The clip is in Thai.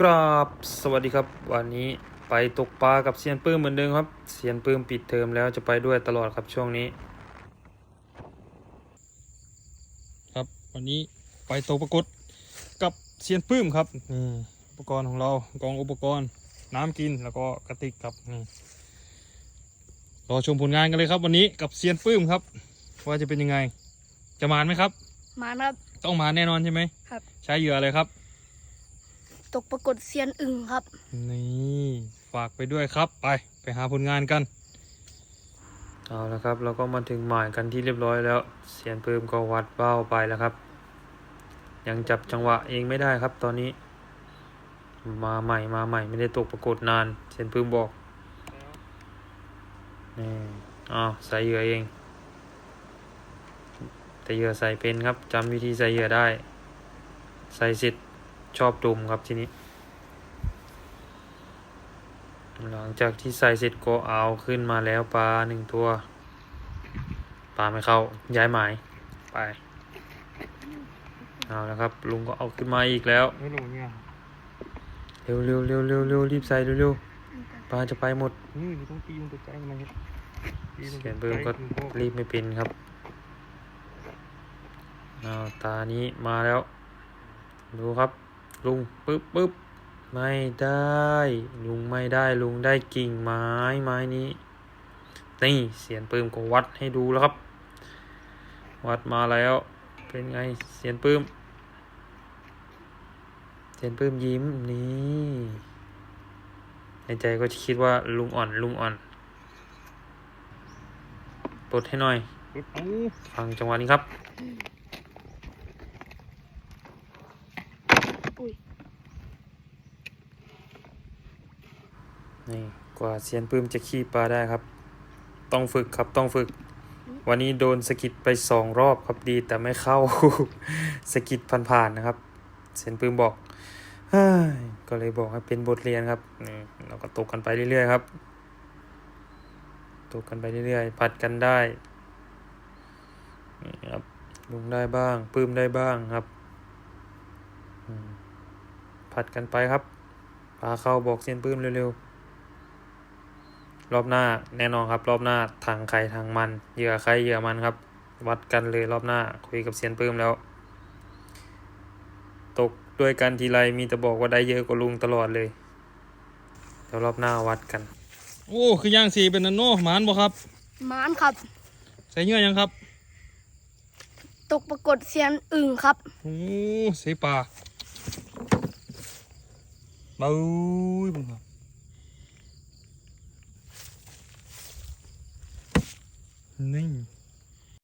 กราบสวัสดีครับ วันนี้ไปตกปลากับเซียนปื้มเหมือนเดิมครับเซียนปื้มปิดเทอมแล้วจะไปด้วยตลอดครับช่วงนี้ ครับวันนี้ไปตกปรากฏกับเซียนปื้มครับนี่อุปกรณ์ของเรากองอุปกรณ์น้ำกินแล้วก็กระติกครับนี่รอชมผลงานกันเลยครับ วันนี้กับเซียนปื้มครับ ว่าจะเป็นยังไง จะมานไหมครับมาครับต้องมาแน่นอนใช่ไหมครับ ใช้เหยื่ออะไรครับ ตกปรากฏเซียนอึ่งครับ นี่ฝากไปด้วยครับไปไปหาผลงานกัน เอาละครับ เราก็มาถึงหมายกันที่เรียบร้อยแล้ว เสียนปืมก็วัดเบ้าไปแล้วครับ ยังจับจังหวะเองไม่ได้ครับตอนนี้ มาใหม่มาใหม่ไม่ได้ตกปรากฏนาน เสียนปืมบอกนี่อ้าวใส่เหยื่อเอง แต่เหยื่อใส่เป็นครับจำวิธีใส่เหยื่อได้ ใส่สิทธิ์ ชอบดุมครับทีนี้ หลังจากที่ใส่เสร็จก็เอาขึ้นมาแล้วปลาหนึ่งตัวปลาไม่เข้าย้ายหมายไปเอาแล้วครับ ลุงก็เอาขึ้นมาอีกแล้วไม่รู้เนี่ยเร็วเร็วเร็วเร็วเร็วรีบใส่เร็วเร็วปลาจะไปหมดนี่อยู่ต้องตีมันตัวใจมันครับตีมันเสียนตัเบิ่วมใจก็คุณพ่อรีบไม่เป็นครับเอาตานี้มาแล้ว ดูครับ ลุงปึ๊บปึ๊บไม่ได้ ลุงไม่ได้ลุงได้กิ่งไม้ไม้นี้นี่เสียนปืมก็วัดให้ดูแล้วครับ วัดมาแล้ว เป็นไงเสียนปืมเสียนปืมยิ้มนี่ในใจก็คิดว่าลุงอ่อนลุงอ่อนปลดให้หน่อยปึ๊บเอ้าฟังจังหวะนี้ครับ อุ้ยนี่กว่าเซียนปื้มจะขี่ปลาได้ครับ ต้องฝึกครับต้องฝึก วันนี้โดนสะกิดไปสองรอบครับดีแต่ไม่เข้าสะกิดผ่านๆนะครับ เซียนปื้มบอกเฮ้ยก็เลยบอกให้เป็นบทเรียนครับนี่เราก็ตกกันไปเรื่อยๆครับ ตกกันไปเรื่อยๆผัดกันได้นี่ครับลุงได้บ้างปื้มได้บ้างครับ อืม ผัดกันไปครับปลาเข้าบอกเซียนปื้มเร็วๆ รอบหน้าแน่นอนครับ รอบหน้าทางใครทางมันเหยื่อใครเหยื่อมันครับ วัดกันเลยรอบหน้าคุยกับเซียนปื้มแล้ว ตกด้วยกันทีไรมีแต่บอกว่าได้เยอะกว่าลุงตลอดเลยเดี๋ยวรอบหน้าวัดกัน โอ้คือย่างสีเป็นนันโนหมานบ่ครับมานครับ ใส่เงื่อยังครับ ตกปรากฏเซียนอึ่งครับโอ้ใส่ปลา เบ้ยบุ้งครับนี่